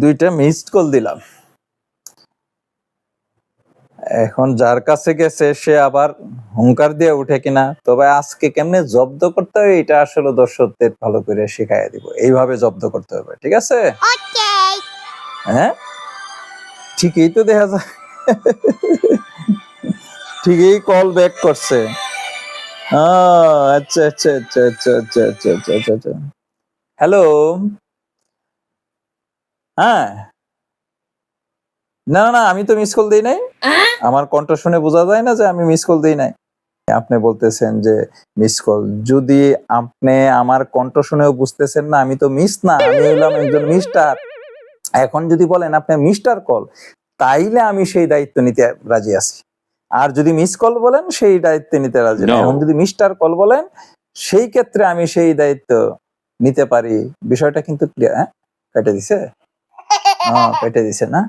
দুইটা missed call দিলাম। এখন যার কাছে গেছে সে আবার হুঙ্কার দিয়ে উঠে কিনা? তবে আজকে কেমনে জব্দ করতে হবে এটা আসলে দর্শকদের ভালো করে শিখাইয়া দিব। এইভাবে জব্দ করতে হবে ঠিক আছে? হ্যাঁ? ঠিকই তো দেখা যায়। ঠিকই কল ব্যাক করছে। আচ্ছা আচ্ছা আচ্ছা আচ্ছা আচ্ছা আচ্ছা আচ্ছা আচ্ছা আচ্ছা। হ্যালো হ্যাঁ। না না, না আমি তো মিস কল দিই নাই। আমার কণ্ঠ শুনে বোঝা যায় না যে আমি মিস কল দিই নাই। আপনি বলতেছেন যে মিস কল যদি আপনি আমার কণ্ঠ শুনেও বুঝতেছেন না আমি তো মিস না আমি হলাম একজন মিস্টার এখন যদি বলেন আপনি মিস্টার কল তাইলে আমি সেই দায়িত্ব নিতে রাজি আছি। আর যদি মিস কল বলেন সেই দায়িত্ব নিতে রাজি না। এখন যদি মিস্টার কল বলেন সেই ক্ষেত্রে আমি সেই দায়িত্ব নিতে পারি। বিষয়টা কিন্তু ক্লিয়ার হ্যাঁ? কেটে দিছে? పెట్టేది తీసానా